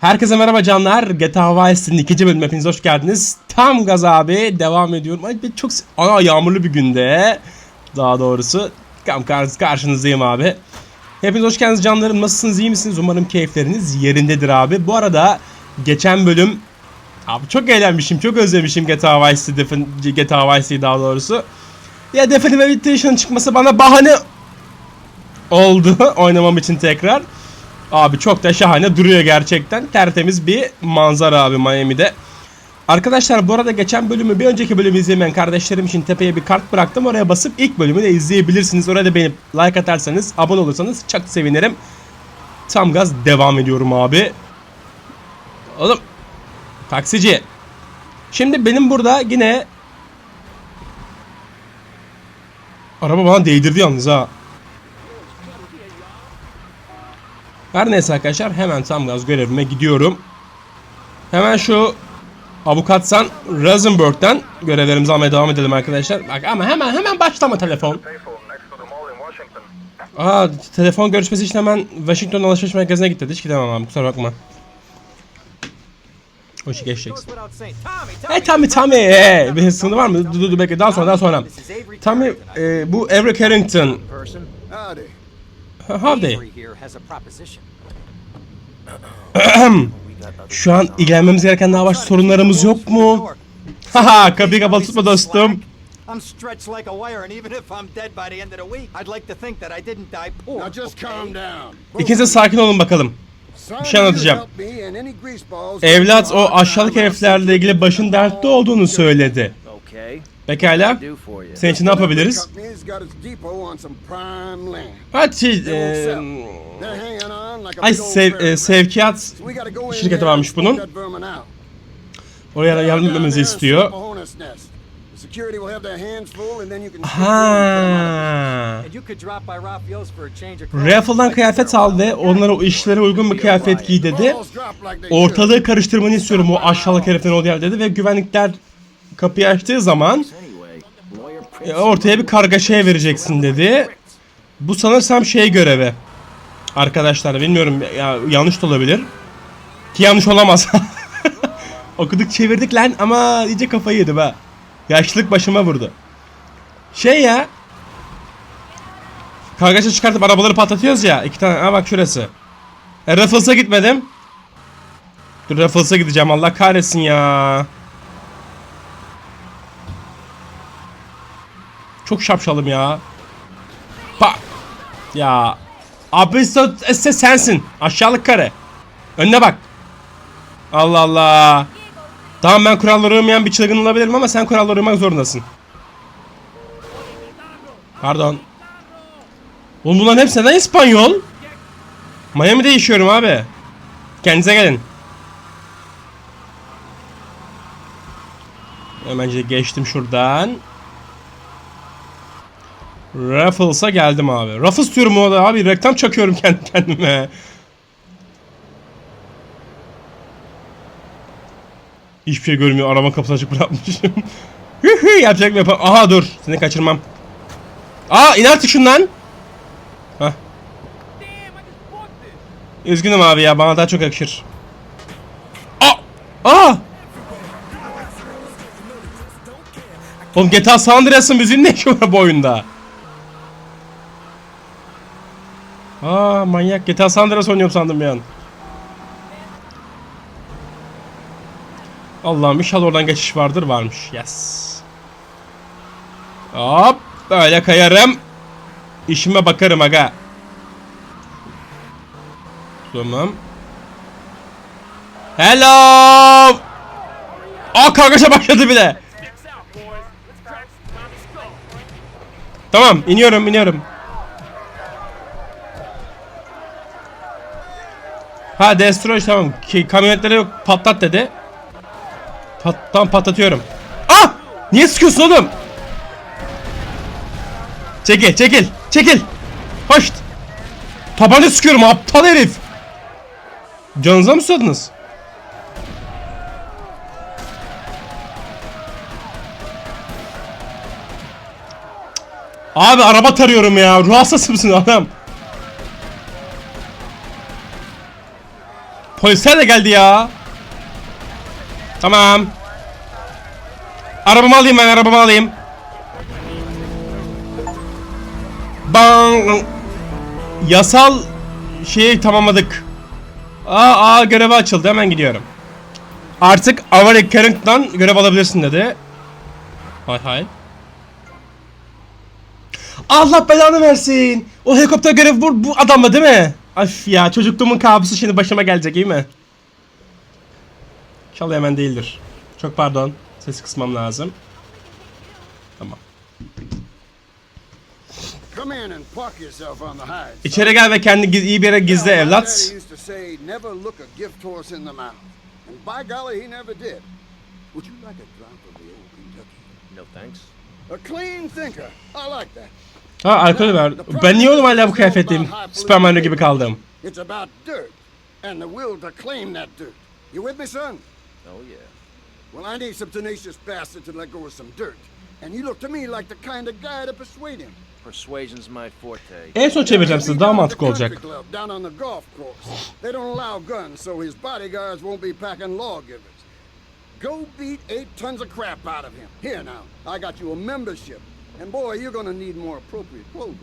Herkese merhaba canlar. GTA Vice'nin ikinci bölümüne hepiniz hoş geldiniz. Tam gaz abi devam ediyorum. Ay çok ana yağmurlu bir günde. Daha doğrusu tam kar- karşınızdayım abi. Hepiniz hoş geldiniz canlarım. Nasılsınız? iyi misiniz? Umarım keyifleriniz yerindedir abi. Bu arada geçen bölüm abi çok eğlenmişim. Çok özlemişim GTA Vice'ı, Defin- GTA Vice'yi daha doğrusu. Ya Definitive Edition çıkması bana bahane oldu oynamam için tekrar. Abi çok da şahane duruyor gerçekten. Tertemiz bir manzara abi Miami'de. Arkadaşlar bu arada geçen bölümü bir önceki bölümü izlemeyen kardeşlerim için tepeye bir kart bıraktım. Oraya basıp ilk bölümü de izleyebilirsiniz. Oraya da beğenip like atarsanız, abone olursanız çok sevinirim. Tam gaz devam ediyorum abi. Oğlum. Taksici. Şimdi benim burada yine... Araba bana değdirdi yalnız ha. Her neyse arkadaşlar hemen tam gaz görevime gidiyorum. Hemen şu avukatsan Rosenberg'den görevlerimizi almaya devam edelim arkadaşlar. Bak ama hemen hemen başlama telefon. Aa telefon görüşmesi için hemen Washington alışveriş merkezine git dedi. Hiç gidemem abi kusura bakma. O işi geçeceksin. Hey Tommy Tommy ee, bir hırsını var mı? Dur dur bekle daha sonra daha sonra. Tommy e, bu. Avery here proposition. Şu an ilgilenmemiz gereken daha başka sorunlarımız yok mu? Haha kapıyı kapalı tutma dostum. I'm stretched like a wire, and even if I'm dead by the end of the week, I'd like to think that I didn't die poor. Now just calm down. İkiniz de sakin olun bakalım. Bir şey anlatacağım. Evlat o aşağılık heriflerle ilgili başın dertte olduğunu söyledi. Pekala. Senin için ne yapabiliriz? Hadi like a ay sev, e, sevkiyat şirketi varmış bunun. oraya yardım etmemizi istiyor. security will have their hands full and then you can. Ha. Raffle'dan kıyafet al ve onlara o işlere uygun bir kıyafet giy dedi. Ortalığı karıştırmanı istiyorum o aşağılık heriflerin olduğu yer dedi ve güvenlikler kapıyı açtığı zaman ortaya bir kargaşaya vereceksin dedi. Bu sanırsam şey görevi. Arkadaşlar bilmiyorum ya yanlış da olabilir. Ki yanlış olamaz. Okuduk çevirdik lan ama iyice kafayı yedim ha. Yaşlılık başıma vurdu. Şey ya. Kargaşa çıkartıp arabaları patlatıyoruz ya. iki tane. Ha bak şurası. E, Ruffles'a gitmedim. Dur Ruffles'a gideceğim Allah kahretsin ya. Çok şapşalım ya. Bak. Ya. Abi se- se- sensin. Aşağılık kare. Önüne bak. Allah Allah. Tamam ben kurallara uymayan bir çılgın olabilirim ama sen kurallara uymak zorundasın. Pardon. Oğlum bunların hepsi neden İspanyol? Miami'de yaşıyorum abi. Kendinize gelin. Hemen geçtim şuradan. Ruffles'a geldim abi. Ruffles diyorum o da abi. Reklam çakıyorum kendi kendime. Hiçbir şey görmüyor. Araba kapısını açık bırakmışım. Yapacak mı yapam. Aha dur. Seni kaçırmam. Aa in artık şundan. Hah. Üzgünüm abi ya. Bana daha çok yakışır. Aa! Aa! Oğlum GTA San Andreas'ın müziğinin ne işi var bu oyunda? Aa manyak GTA San Andreas oynuyorum sandım bir an. Allah'ım inşallah oradan geçiş vardır varmış. Yes. Hop böyle kayarım. İşime bakarım aga. Tamam. Hello. Aa kargaşa başladı bile. Tamam iniyorum iniyorum. Ha destroy tamam. Ki, kamyonetleri yok patlat dedi. Pat, tamam patlatıyorum. Ah! Niye sıkıyorsun oğlum? Çekil çekil çekil. Hoş. Tabanca sıkıyorum aptal herif. Canınıza mı susadınız? Abi araba tarıyorum ya. Ruh hastası mısın adam? Polisler de geldi ya. Tamam. Arabamı alayım ben arabamı alayım. Bang. Yasal şeyi tamamladık. Aa, aa görevi açıldı hemen gidiyorum. Artık Averick Carrington görev alabilirsin dedi. Hay hay. Allah belanı versin. O helikopter görevi bu, bu adamla değil mi? Af ya çocukluğumun kabusu şimdi başıma gelecek iyi mi? İnşallah hemen değildir. Çok pardon. Ses kısmam lazım. Tamam. come in and park yourself on the hide. İçeri gel ve kendi giz- iyi bir yere gizle evlat. daddy used to say, never look a gift horse in the mouth. And by golly, he never did. Would you like a drop of the old Kentucky? No thanks. A clean thinker. I like that. Ha alkol ver. Ben niye oğlum hala bu kıyafetliyim? Superman gibi kaldım. It's about dirt and the will to claim that dirt. You with me, son? Oh yeah. Well, I need some tenacious bastard to let go of some dirt. And you look to me like the kind of guy to persuade him. Persuasion's my forte. En son çevireceğim size daha mantıklı olacak. Down on the golf course. They don't allow guns, so his bodyguards won't be packing lawgivers. Go beat eight tons of crap out of him. Here now, I got you a membership. And boy, you're gonna need more appropriate clothing.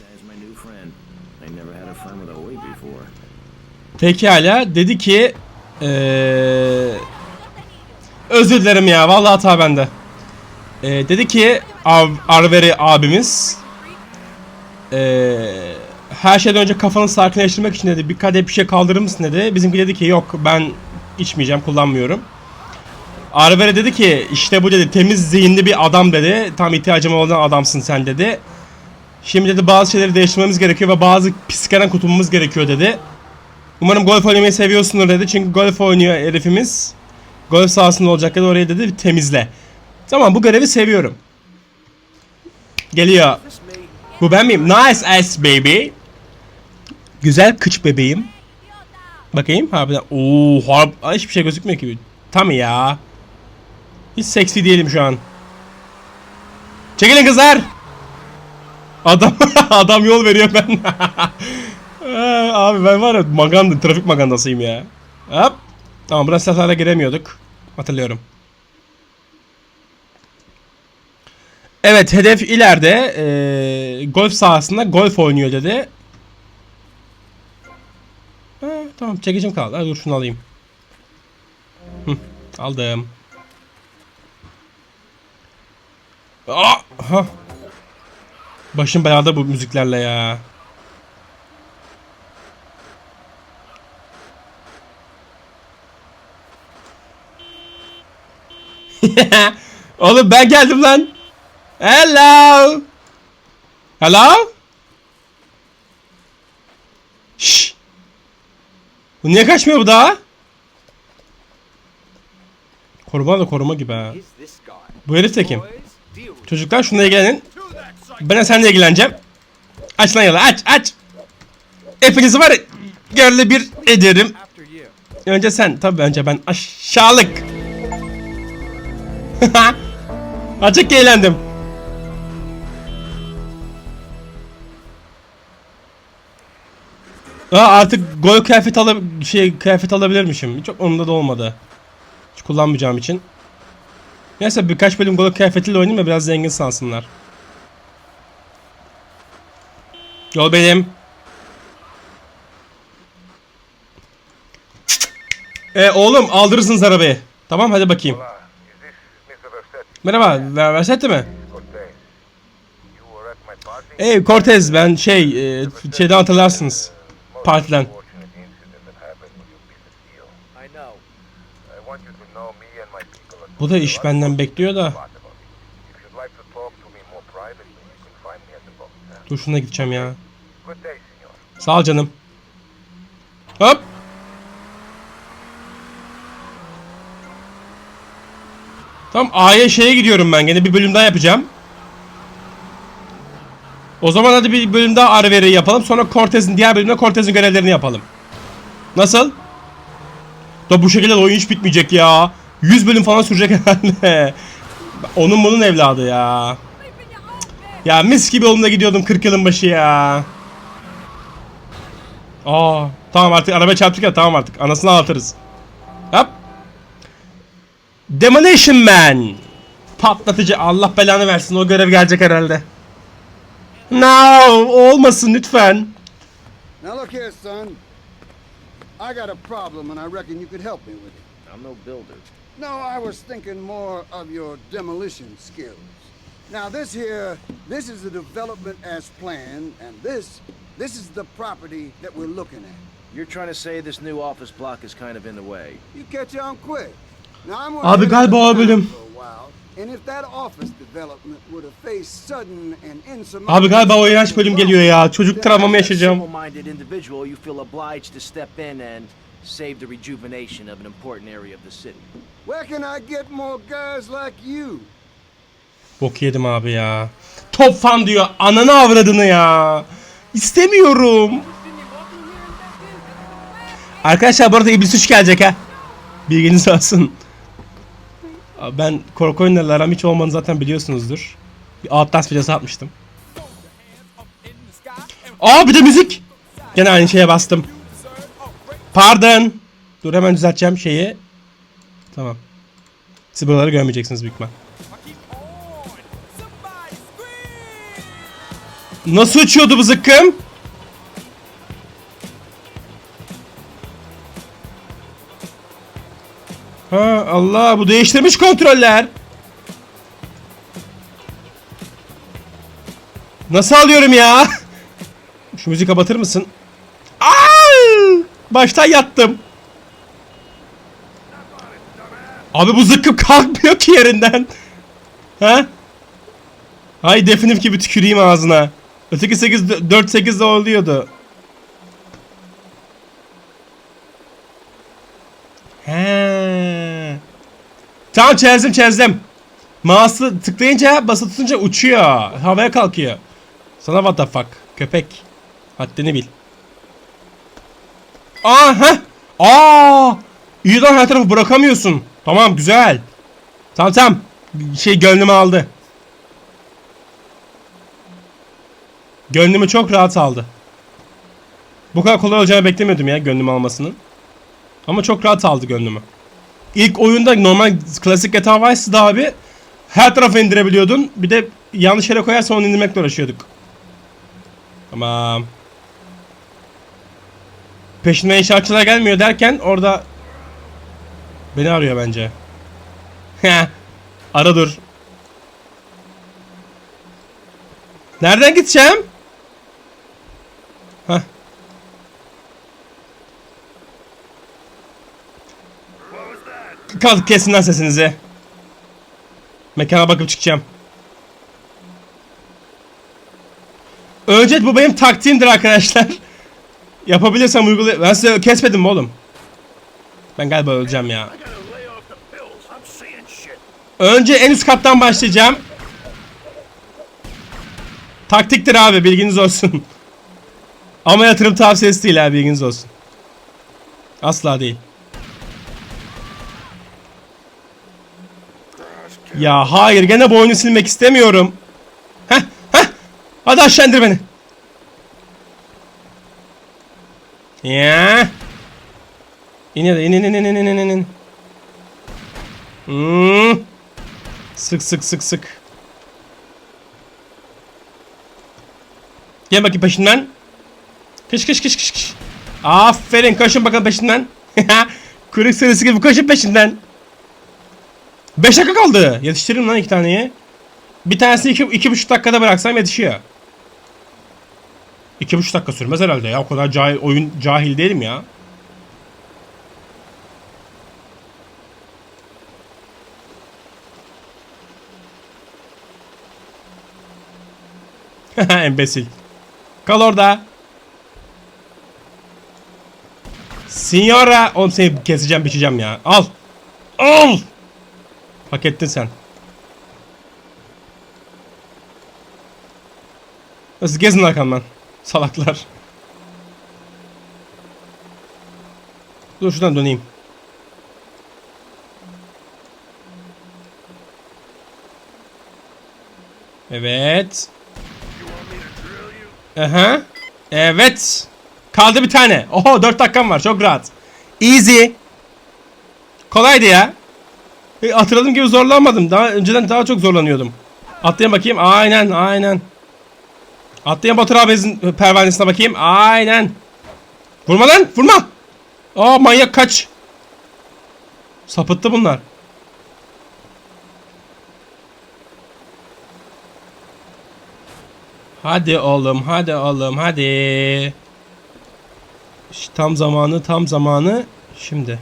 Guy's my new friend. I never had a friend with a weight before. Pekala dedi ki eee özür dilerim ya vallahi hata bende. Eee, dedi ki Ar Arveri abimiz eee, her şeyden önce kafanı sakinleştirmek için dedi bir kadeh bir şey kaldırır mısın dedi. Bizimki dedi ki yok ben içmeyeceğim kullanmıyorum. Arveri dedi ki işte bu dedi temiz zihinli bir adam dedi. Tam ihtiyacım olan adamsın sen dedi. Şimdi dedi bazı şeyleri değiştirmemiz gerekiyor ve bazı pisliklerden kurtulmamız gerekiyor dedi. Umarım golf oynamayı seviyorsundur dedi. Çünkü golf oynuyor herifimiz. Golf sahasında olacak dedi. Orayı dedi temizle. Tamam bu görevi seviyorum. Geliyor. Bu ben miyim? Nice ass baby. Güzel kıç bebeğim. Bakayım harbiden. Oo, harb hiçbir şey gözükmüyor ki. Tam ya. Hiç seksi değilim şu an. Çekilin kızlar. Adam adam yol veriyor ben. Ee, Abi ben var ya maganda, trafik magandasıyım ya. Hop. Tamam burası seslerle giremiyorduk. Hatırlıyorum. Evet hedef ileride ee, golf sahasında golf oynuyor dedi. Ha, tamam çekicim kaldı. Ha, dur şunu alayım. Hı, aldım. Aa, ha. Başım belada bu müziklerle ya. Oğlum ben geldim lan. Hello. Hello. Şş. Bu niye kaçmıyor bu daha? Koruma da koruma gibi ha. Bu herif de kim? Çocuklar şununla ilgilenin. Ben seninle ilgileneceğim. Aç lan yalı aç aç. Hepinizi var yerle bir ederim. Önce sen tabii önce ben aşağılık. Açık eğlendim. Aa, artık gol kıyafet ala şey kıyafet alabilirmişim. Çok umurumda da olmadı. Hiç kullanmayacağım için. Neyse birkaç bölüm gol kıyafetiyle oynayayım da biraz zengin sansınlar. Yol benim. E oğlum aldırırsınız arabayı. Tamam hadi bakayım. Merhaba, Ver- Versetti mi? Ey Cortez ben şey e, şeyden hatırlarsınız. Partiden. unfortunate incident that happened with your business deal. I know. I want you to know me and my people are Bu da iş benden bekliyor da. Dur şuna gideceğim ya. Sağ ol canım. Hop. Tamam A'ya şeye gidiyorum ben. Gene bir bölüm daha yapacağım. O zaman hadi bir bölüm daha Arveri yapalım. Sonra Cortez'in diğer bölümde Cortez'in görevlerini yapalım. Nasıl? Da bu şekilde de oyun hiç bitmeyecek ya. 100 bölüm falan sürecek herhalde. Onun bunun evladı ya. Ya mis gibi yolunda gidiyordum 40 yılın başı ya. Aa, Tamam artık araba çarptık ya tamam artık. Anasını ağlatırız. Hop. Demolition Man. Patlatıcı. Allah belanı versin. O görev gelecek herhalde. No. Olmasın lütfen. Now look here, son. I got a problem, and I reckon you could help me with it. I'm no builder. No, I was thinking more of your demolition skills. Now this here, this is the development as planned, and this, this is the property that we're looking at. You're trying to say this new office block is kind of in the way. You catch on quick. Now I'm Abi galiba o bölüm. for a while, and if that office development were to face sudden and insurmountable Abi galiba o iğrenç bölüm geliyor ya. Çocuk travmamı yaşayacağım. Simple-minded individual, you feel obliged to step in and save the rejuvenation of an important area of the city. Where can I get more guys like you? Bok yedim abi ya. Top fan diyor. Ananı avradını ya. İstemiyorum. Arkadaşlar bu arada İblis 3 gelecek ha. Bilginiz olsun. Ben korku oyunlarıyla aram hiç olmanı zaten biliyorsunuzdur. Bir Outlast videosu atmıştım. Aa bir de müzik. Gene aynı şeye bastım. Pardon. Dur hemen düzelteceğim şeyi. Tamam. Siz buraları görmeyeceksiniz büyük ihtimal. Nasıl uçuyordu bu zıkkım? Ha Allah bu değiştirmiş kontroller. Nasıl alıyorum ya? Şu müziği kapatır mısın? Baştan yattım. Abi bu zıkkım kalkmıyor ki yerinden. Ha? Ay definitif gibi tüküreyim ağzına. Öteki 8 4 8 de oluyordu. He. Tamam çözdüm çözdüm. Mouse'u tıklayınca basılı tutunca uçuyor. Havaya kalkıyor. Sana what the fuck köpek. Haddini bil. Aa heh. Aa. İyi lan her tarafı bırakamıyorsun. Tamam güzel. Tamam tamam. Şey gönlümü aldı. Gönlümü çok rahat aldı. Bu kadar kolay olacağını beklemiyordum ya gönlümü almasının. Ama çok rahat aldı gönlümü. İlk oyunda normal klasik GTA Vice'da abi her tarafa indirebiliyordun. Bir de yanlış yere koyarsan onu indirmekle uğraşıyorduk. Tamam. Peşinden inşaatçılar gelmiyor derken orada beni arıyor bence. Ara dur. Nereden gideceğim? Hah. Kalk kesin lan sesinizi. Mekana bakıp çıkacağım. Önce bu benim taktiğimdir arkadaşlar. Yapabilirsem uygulay... Ben size kesmedim oğlum? Ben galiba öleceğim ya. Önce en üst kattan başlayacağım. Taktiktir abi bilginiz olsun. Ama yatırım tavsiyesi değil abi bilginiz olsun. Asla değil. Ya hayır gene bu oyunu silmek istemiyorum. Heh heh. Hadi aşağı indir beni. Ya. İn ya da in in in in in in in in. Hmm. Sık sık sık sık. Gel bakayım peşinden. Kış kış kış kış kış. Aferin koşun bakalım peşinden. Kuyruk sırası gibi koşun peşinden. 5 dakika kaldı. Yetiştiririm lan iki taneyi. Bir tanesini iki, iki buçuk dakikada bıraksam yetişiyor. İki buçuk dakika sürmez herhalde ya. O kadar cahil, oyun cahil değilim ya. Embesil. Kal orada. Signora. Oğlum seni keseceğim biçeceğim ya. Al. Al. Hak ettin sen. Nasıl gezin arkamdan. Salaklar. Dur şuradan döneyim. Evet. Aha. Evet. Kaldı bir tane. Oho 4 dakikam var çok rahat. Easy. Kolaydı ya. E, hatırladığım gibi zorlanmadım. Daha önceden daha çok zorlanıyordum. Atlayayım bakayım. Aynen aynen. Atlayayım Batur abimizin pervanesine bakayım. Aynen. Vurma lan vurma. Aa manyak kaç. Sapıttı bunlar. Hadi oğlum hadi oğlum hadi. Tam zamanı tam zamanı şimdi.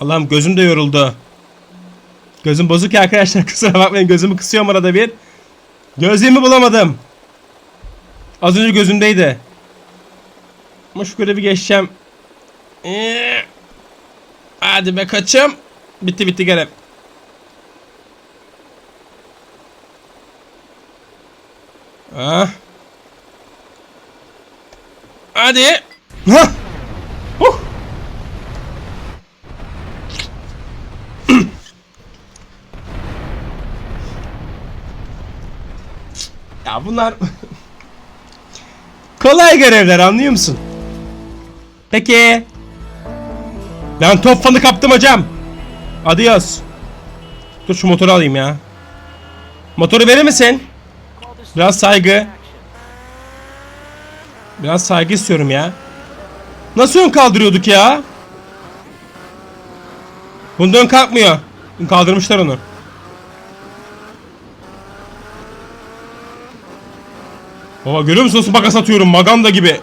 Allah'ım gözüm de yoruldu. Gözüm bozuk ya arkadaşlar kusura bakmayın gözümü kısıyorum arada bir. Gözlüğümü bulamadım. Az önce gözümdeydi. Ama şu görevi geçeceğim. Ee, Hadi be kaçım. Bitti bitti görev. Ah. Hadi. Hah. Huh. Ya bunlar kolay görevler anlıyor musun? Peki. Ben top fanı kaptım hocam. Adios. Dur şu motoru alayım ya. Motoru verir misin? Biraz saygı. Biraz saygı istiyorum ya. Nasıl ön kaldırıyorduk ya? Bunda ön kalkmıyor. Kaldırmışlar onu. Baba görüyor musun nasıl makas atıyorum maganda gibi.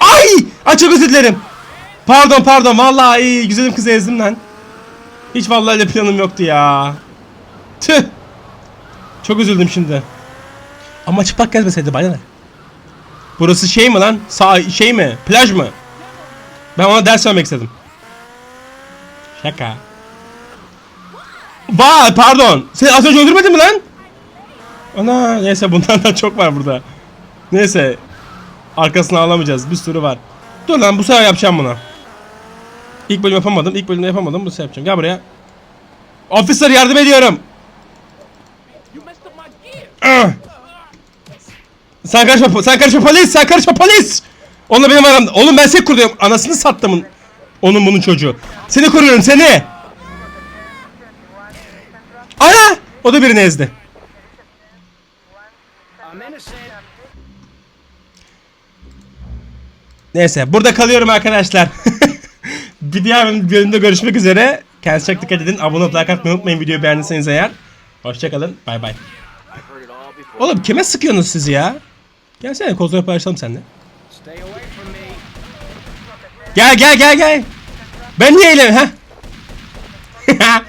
Ay! Ay çok özür dilerim. Pardon pardon vallahi güzelim kızı ezdim lan. Hiç vallahi öyle planım yoktu ya. Tüh. Çok üzüldüm şimdi. Ama çıplak gelmeseydi bana ne? Burası şey mi lan? Sağ şey mi? Plaj mı? Ben ona ders vermek istedim. Şaka. Vay pardon. Sen az önce öldürmedin mi lan? Ana neyse bundan da çok var burada. Neyse. Arkasını alamayacağız. Bir sürü var. Dur lan bu sefer yapacağım bunu. İlk bölüm yapamadım. İlk bölümde yapamadım. Bu sefer yapacağım. Gel buraya. Officer yardım ediyorum. Ah! Sen karışma, sen karışma polis, sen karışma polis. Onunla benim aramda. Oğlum ben seni koruyorum. Anasını sattım. Onun bunun çocuğu. Seni koruyorum seni. Ana! O da birini ezdi. I'm innocent. Neyse burada kalıyorum arkadaşlar. bir diğer bölümde görüşmek üzere. Kendinize çok dikkat edin. Abone olup like unutmayın videoyu beğendiyseniz eğer. Hoşçakalın. Bay bay. Oğlum kime sıkıyorsunuz siz ya? Gelsene kozları paylaşalım seninle. Gel gel gel gel. Ben niye eğlen ha?